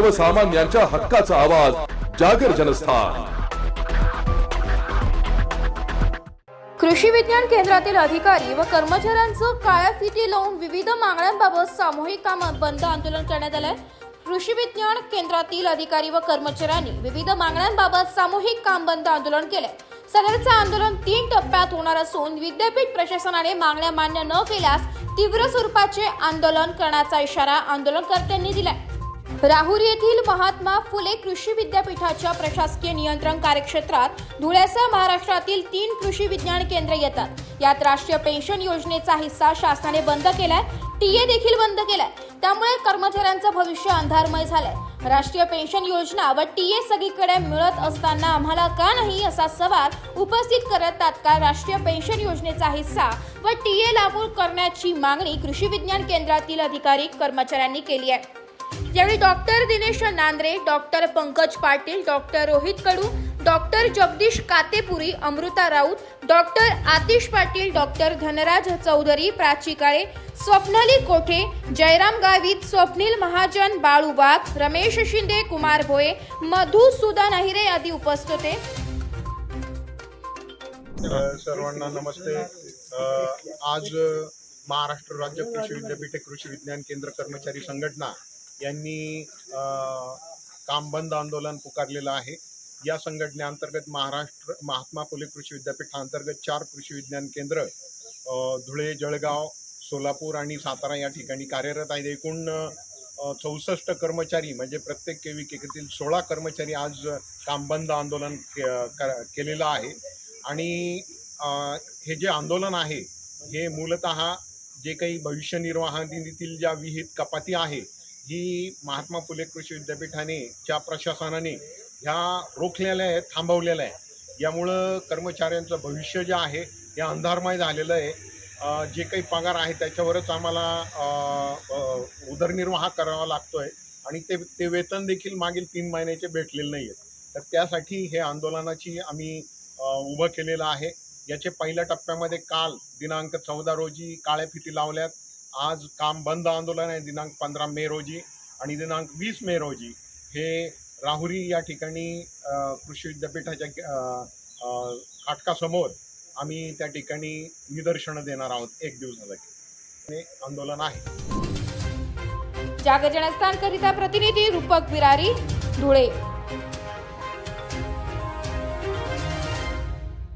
सर्वसामान्यांच्या हक्काचा आवाज जागर जनस्थान. कृषी विज्ञान केंद्रातील अधिकारी व कर्मचाऱ्यांचं काळ्या फिती लावून विविध मागण्यांबाबत सामूहिक काम बंद आंदोलन करण्यात आलंय. कृषी विज्ञान केंद्रातील अधिकारी व कर्मचाऱ्यांनी विविध मागण्यांबाबत सामूहिक काम बंद आंदोलन केलंय. सदरचं आंदोलन तीन टप्प्यात होणार असून विद्यापीठ प्रशासनाने मागण्या मान्य न केल्यास तीव्र स्वरूपाचे आंदोलन करण्याचा इशारा आंदोलनकर्त्यांनी दिलाय. राहुर येथील महात्मा फुले कृषी विद्यापीठाच्या प्रशासकीय नियंत्रण कार्यक्षेत्रात धुळ्यासह महाराष्ट्रातील तीन कृषी विज्ञान केंद्र येतात. यात राष्ट्रीय पेन्शन योजनेचा हिस्सा शासनाने बंद केलाय टीए देखील बंद केलाय. त्यामुळे कर्मचाऱ्यांचं भविष्य अंधारमय झालंय. राष्ट्रीय पेन्शन योजना व टीए सगळीकडे मिळत असताना आम्हाला का नाही असा सवाल उपस्थित करत तात्काळ राष्ट्रीय पेन्शन योजनेचा हिस्सा व टीए लागू करण्याची मागणी कृषी विज्ञान केंद्रातील अधिकारी कर्मचाऱ्यांनी केली आहे. यावेळी doctor Dinesh Nandre doctor Pankaj Patil doctor Rohit Kadu doctor Jagdish Katepuri Amruta Raut doctor Atish Patil doctor Dhanraj Chaudhari Prachi Kale Swapnali Kothe Jayram Gavit Swapnil Mahajan Balu वाघ रमेश शिंदे कुमार भोये मधुसुदा नाहिरे आदी उपस्थित होते. सर्वांना नमस्ते. आज महाराष्ट्र राज्य कृषी विद्यापीठ कृषी विज्ञान केंद्र कर्मचारी संघटना यांनी काम बंद आंदोलन पुकारलेलं आहे. या संघटनेअंतर्गत महाराष्ट्र महात्मा फुले कृषी विद्यापीठाअंतर्गत चार कृषी विज्ञान केंद्र धुळे जळगाव सोलापूर आणि सातारा या ठिकाणी कार्यरत आहेत. एकूण चौसष्ट कर्मचारी म्हणजे प्रत्येक केविकेतील सोळा कर्मचारी आज काम बंद आंदोलन के- केलेलं आहे. आणि हे जे आंदोलन आहे हे मूलतः जे काही भविष्य निर्वाह निधीतील ज्या विहित कपाती आहे ही महात्मा फुले कृषी विद्यापीठाने च्या प्रशासनाने ह्या रोखलेल्या आहेत थांबवलेल्या आहे यामुळं कर्मचाऱ्यांचं भविष्य जे आहे हे अंधारमय झालेलं आहे. जे काही पगार आहे त्याच्यावरच आम्हाला उदरनिर्वाह करावा लागतो आहे आणि ते ते वेतन देखील मागील तीन महिन्याचे भेटलेले नाही आहेत तर त्यासाठी हे आंदोलनाची आम्ही उभं केलेलं आहे. याचे पहिल्या टप्प्यामध्ये काल दिनांक चौदा रोजी काळ्या फिती लावल्यात. आज काम बंद आंदोलन आहे दिनांक पंधरा मे रोजी आणि दिनांक वीस मे रोजी. हे राहुरी या ठिकाणी कृषी विद्यापीठाच्या काटकासमोर आम्ही त्या ठिकाणी निदर्शनं देणार आहोत. एक दिवसासाठी. हे आंदोलन आहे. जागर जनस्थानकरिता प्रतिनिधी रूपक विरारी धुळे.